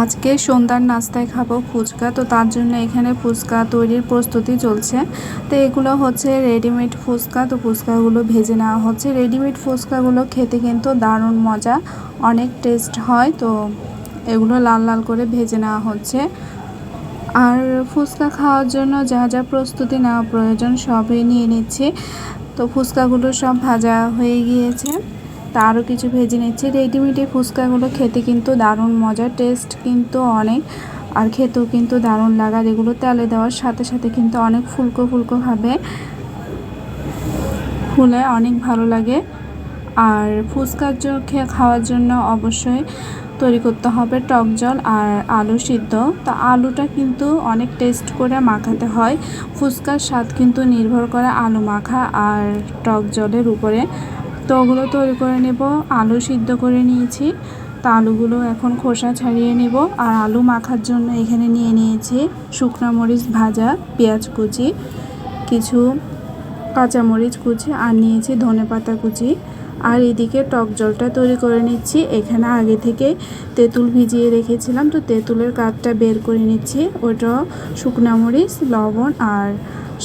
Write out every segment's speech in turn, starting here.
আজকে সন্ধ্যার নাস্তায় খাব ফুচকা, তো তার জন্য এখানে ফুচকা তৈরির প্রস্তুতি চলছে। তো এগুলো হচ্ছে রেডিমেড ফুচকা, তো ফুচকাগুলো ভেজে নেওয়া হচ্ছে। রেডিমেড ফুচকাগুলো খেতে কিন্তু দারুণ মজা, অনেক টেস্ট হয়, তো এগুলো লাল লাল করে ভেজে নেওয়া হচ্ছে। আর ফুচকা খাওয়ার জন্য যা যা প্রস্তুতি নেওয়া প্রয়োজন সবই নিয়ে নিচ্ছি। তো ফুচকাগুলো সব ভাজা হয়ে গিয়েছে। তা আরও কিছু ভেজে নিচ্ছি। রেডিমেড এই ফুচকাগুলো খেতে কিন্তু দারুণ মজার টেস্ট কিন্তু অনেক, আর খেতেও কিন্তু দারুণ লাগার এগুলো তেলে দেওয়ার সাথে সাথে কিন্তু অনেক ফুলকো ফুলকো ভাবে ফুলে, অনেক ভালো লাগে। আর ফুচকার জন্য খাওয়ার জন্য অবশ্যই তৈরি করতে হবে টক জল আর আলু সিদ্ধ। তা আলুটা কিন্তু অনেক টেস্ট করে মাখাতে হয়। ফুচকার স্বাদ কিন্তু নির্ভর করে আলু মাখা আর টক জলের উপরে। তো তৈরি করে নেব, আলু সিদ্ধ করে নিয়েছি। তা আলুগুলো এখন খোসা ছাড়িয়ে নেব আর আলু মাখার জন্য এখানে নিয়ে নিয়েছি শুকনো মরিচ ভাজা, পেঁয়াজ কুচি, কিছু কাঁচামরিচ কুচি আর নিয়েছি ধনে পাতা কুচি। আর এদিকে টক জলটা তৈরি করে নিচ্ছি। এখানে আগে থেকে তেঁতুল ভিজিয়ে রেখেছিলাম, তো তেঁতুলের কাঠটা বের করে নিচ্ছি। ওটা শুকনো মরিচ, লবণ আর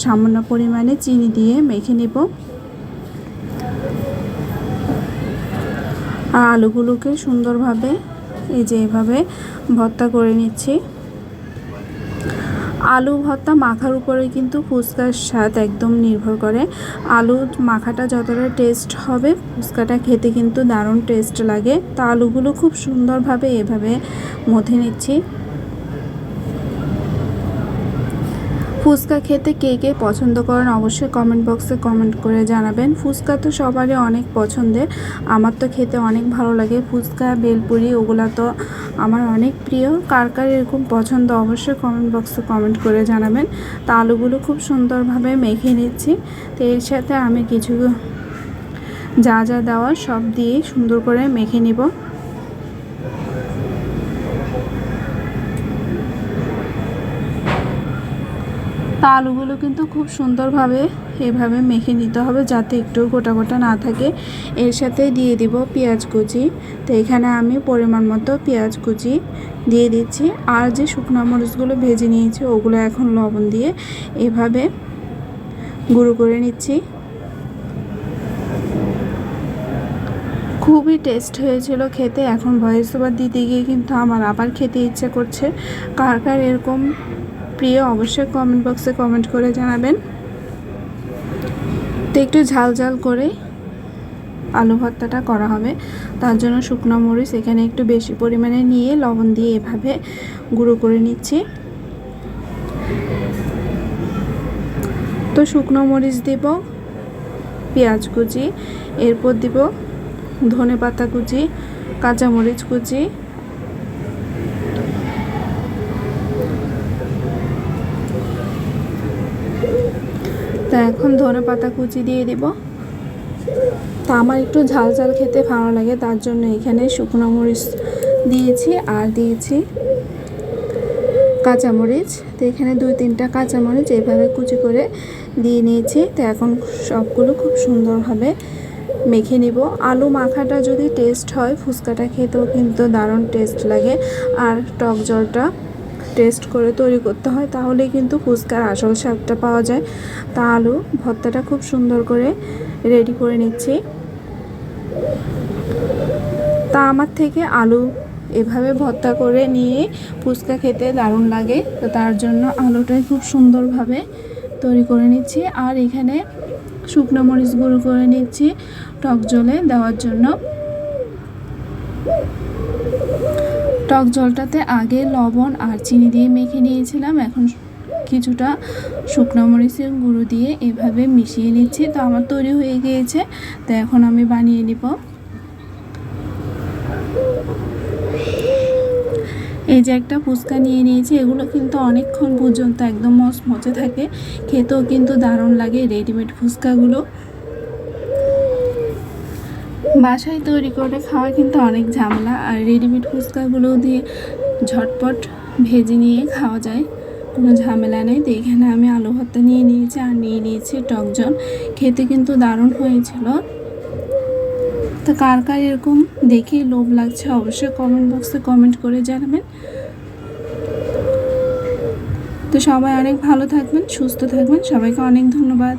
সামান্য পরিমাণে চিনি দিয়ে মেখে নেব। আর আলুগুলোকে সুন্দরভাবে এই যে এভাবে ভর্তা করে নিচ্ছি। আলু ভর্তা মাখার উপরে কিন্তু ফুচকার স্বাদ একদম নির্ভর করে। আলু মাখাটা যতটা টেস্ট হবে, ফুচকাটা খেতে কিন্তু দারুণ টেস্ট লাগে। তা আলুগুলো খুব সুন্দরভাবে এভাবে মথে নিচ্ছি। ফুচকা খেতে কে কে পছন্দ করেন অবশ্যই কমেন্ট বক্সে কমেন্ট করে জানাবেন। ফুচকা তো সবারই অনেক পছন্দের। আমার তো খেতে অনেক ভালো লাগে। ফুচকা, বেলপুরি ওগুলা তো আমার অনেক প্রিয়। কার কার এরকম পছন্দ অবশ্যই কমেন্ট বক্সে কমেন্ট করে জানাবেন। তা আলুগুলো খুব সুন্দরভাবে মেখে নিচ্ছি। তো এর সাথে আমি কিছু যা যা দেওয়া সব দিয়ে সুন্দর করে মেখে নিব। তা আলুগুলো কিন্তু খুব সুন্দরভাবে এভাবে মেখে নিতে হবে যাতে একটু গোটা গোটা না থাকে। এর সাথে দিয়ে দিব পেঁয়াজ কুচি। তো এখানে আমি পরিমাণ মতো পেঁয়াজ কুচি দিয়ে দিচ্ছি। আর যে শুকনো মরিচগুলো ভেজে নিয়েছি, ওগুলো এখন লবণ দিয়ে এভাবে গুঁড়ো করে নিচ্ছি। খুবই টেস্ট হয়েছিল খেতে। এখন ভয়েস ওভার দিতে গিয়ে কিন্তু আমার আবার খেতে ইচ্ছে করছে। কার কার এরকম প্রিয়, অবশ্যই কমেন্ট বক্সে কমেন্ট করে জানাবেন। তো একটু ঝাল ঝাল করে আলু ভর্তাটা করা হবে। তার জন্য শুকনো মরিচ এখানে একটু বেশি পরিমাণে নিয়ে লবণ দিয়ে এভাবে গুঁড়ো করে নিচ্ছি। তো শুকনো মরিচ দেব, পেঁয়াজ কুচি, এরপর দিব ধনে পাতা কুচি, কাঁচামরিচ কুচি তা এখন ধনে পাতা কুচি দিয়ে দিব। তা আমার একটু ঝাল ঝাল খেতে ভালো লাগে, তার জন্য এখানে শুকনো মরিচ দিয়েছি আর দিয়েছি কাঁচামরিচ। তো এখানে দুই তিনটা কাঁচামরিচ এইভাবে কুচি করে দিয়ে নিয়েছি। তো এখন সবগুলো খুব সুন্দরভাবে মেখে নিব। আলু মাখাটা যদি টেস্ট হয়, ফুচকাটা খেতেও কিন্তু দারুণ টেস্ট লাগে। আর টক জলটা টেস্ট করে তৈরি করতে হয় তাহলে কিন্তু ফুচকার আসল স্বাদটা পাওয়া যায়। তা আলু ভর্তাটা খুব সুন্দর করে রেডি করে নিচ্ছি। তা আমার থেকে আলু এভাবে ভর্তা করে নিয়ে ফুচকা খেতে দারুণ লাগে, তো তার জন্য আলুটাই খুব সুন্দরভাবে তৈরি করে নিচ্ছি। আর এখানে শুকনো মরিচ গুঁড়ো করে নিচ্ছি, টক জলে দেওয়ার জন্য। টক জলটাতে আগে লবণ আর চিনি দিয়ে মেখে নিয়েছিলাম। এখন কিছুটা শুকনো মরিচের গুঁড়ো দিয়ে এভাবে মিশিয়ে নিচ্ছি। তো আমার তৈরি হয়ে গিয়েছে। তো এখন আমি বানিয়ে নিব। এই যে একটা ফুচকা নিয়ে নিয়েছি, এগুলো কিন্তু অনেকক্ষণ পর্যন্ত একদম মচমচে থাকে। খেতেও কিন্তু দারুণ লাগে রেডিমেড ফুচকাগুলো। বাসায় তৈরি করে খাওয়া কিন্তু অনেক ঝামেলা। আর রেডিমেড ফুচকাগুলো দিয়ে ঝটপট ভেজে নিয়ে খাওয়া যায়। কোনো ঝামেলা নেই। তো এখানে আমি আলু ভর্তা নিয়ে নিয়েছি আর নিয়ে নিয়েছি টক জল খেতে কিন্তু দারুণ হয়েছিল। তো কার কার এরকম দেখে লোভ লাগছে অবশ্যই কমেন্ট বক্সে কমেন্ট করে জানাবেন। তো সবাই অনেক ভালো থাকবেন, সুস্থ থাকবেন। সবাইকে অনেক ধন্যবাদ।